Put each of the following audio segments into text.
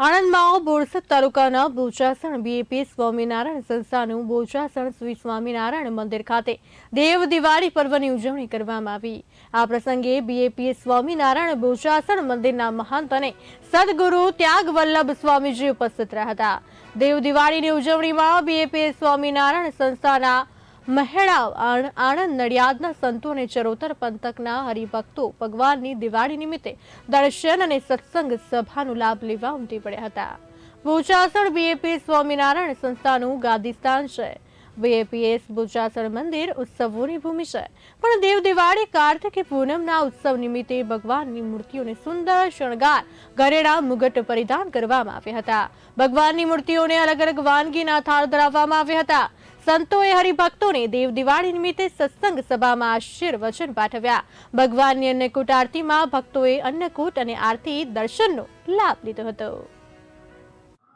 આણંદમાં બોરસદ તાલુકાના બોચાસણ બીએપી સ્વામિનારાયણ સંસ્થાનું બોચાસણ શ્રી સ્વામિનારાયણ મંદિર ખાતે દેવ દિવાળી પર્વની ઉજવણી કરવામાં આવી. આ પ્રસંગે બીએપી સ્વામિનારાયણ બોચાસણ મંદિરના મહંત અને સદગુરુ ત્યાગ વલ્લભ સ્વામીજી ઉપસ્થિત રહ્યા હતા. દેવ દિવાળીની ઉજવણીમાં બીએપી સ્વામિનારાયણ સંસ્થાના મહેડાવ આણ- આણંદ, નડિયાદના સંતો અને ચરોતર પંથકના હરિભક્તો ભગવાનની દિવાળી નિમિત્તે દર્શન અને સત્સંગ સભાનો લાભ લેવા ઉમટી પડ્યા હતા. બોચાસણ બીએપી સ્વામિનારાયણ સંસ્થાનું ગાદીસ્તાન છે. બીએપીએસ ભુજાસણ મંદિર ઉત્સવોની ભૂમિ છે. પણ દેવ દિવાળી, કાર્તિકી પૂનમના ઉત્સવ નિમિત્તે ભગવાનની મૂર્તિઓને સુંદર શણગાર ઘરેણા મુગટ પરિધાન કરવામાં આવ્યા હતા. ભગવાનની મૂર્તિઓને અલગ અલગ વાનગીના થાળ ધરાવવામાં આવ્યા હતા. સંતોએ હરિભક્તોને દેવ દિવાળી નિમિત્તે સત્સંગ સભામાં આશીર્વચન પાઠવ્યા. ભગવાનની અન્નકૂટ આરતીમાં ભક્તોએ અન્નકૂટ અને આરતી દર્શનનો લાભ લીધો હતો.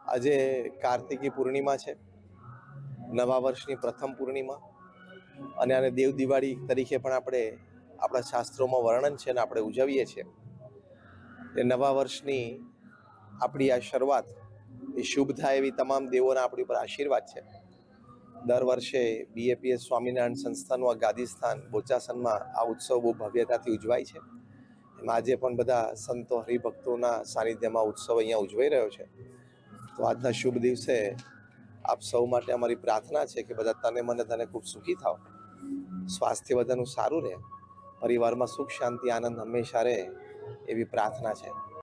આજે કાર્તિકી પૂર્ણિમા છે. નવા વર્ષની પ્રથમ પૂર્ણિમા. અને આને દેવ દિવાળી તરીકે પણ આપણે આપણા શાસ્ત્રોમાં વર્ણન છે અને આપણે ઉજવીએ છીએ. એ નવા વર્ષની આપણી આ શરૂઆત એ શુભ થાય એવી તમામ દેવોના આપણી ઉપર આશીર્વાદ છે. દર વર્ષે બીએપીએસ સ્વામિનારાયણ સંસ્થાનું આ ગાદીસ્થાન બોચાસનમાં આ ઉત્સવ બહુ ભવ્યતાથી ઉજવાય છે. એમાં આજે પણ બધા સંતો, હરિભક્તોના સાનિધ્યમાં ઉત્સવ અહીંયા ઉજવાઈ રહ્યો છે. તો આજના શુભ દિવસે આપ સૌ માટે અમારી પ્રાર્થના છે કે બધા તને મને તને ખૂબ સુખી થાવ. સ્વાસ્થ્ય બધાનું સારું રહે. પરિવારમાં સુખ, શાંતિ, આનંદ હંમેશા રહે એવી પ્રાર્થના છે.